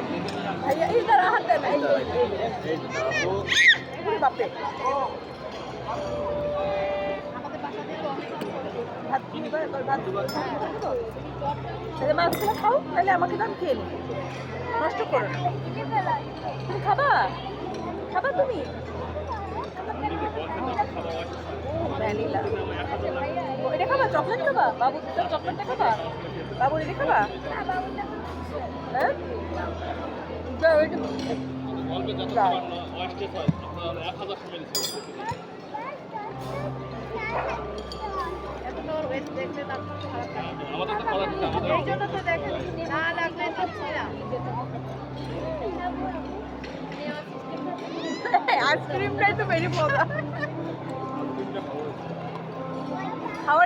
এই, এই বাপরে ভাত ভাত তাহলে মাছগুলো খাও নাহলে আমাকে দাম খেয়ে নি নষ্ট করো তুমি খাবা খাবা তুমি ভ্যানিলা এটা খাবা চকলেট খাবা বাবু চকলেটটা খাবা বাবু এটা খাবা হ্যাঁ। না। আইসক্রিমটাই তো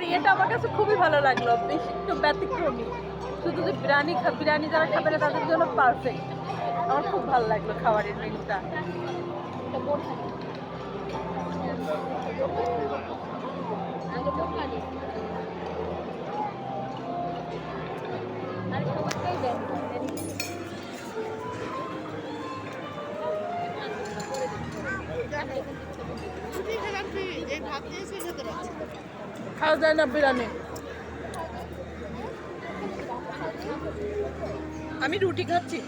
ইয়েটা আমার কাছে খুবই ভালো লাগল। বেশি একটু ব্যতিক্রমী। শুধু যে বিরিয়ানি বিরিয়ানি যারা খাবে তাদের জন্য পারফেক্ট আমার খুব ভালো লাগল খাবারের মেনুটা। খাওয়া যায় না বিরিয়ানি আমি রুটি খাচ্ছি।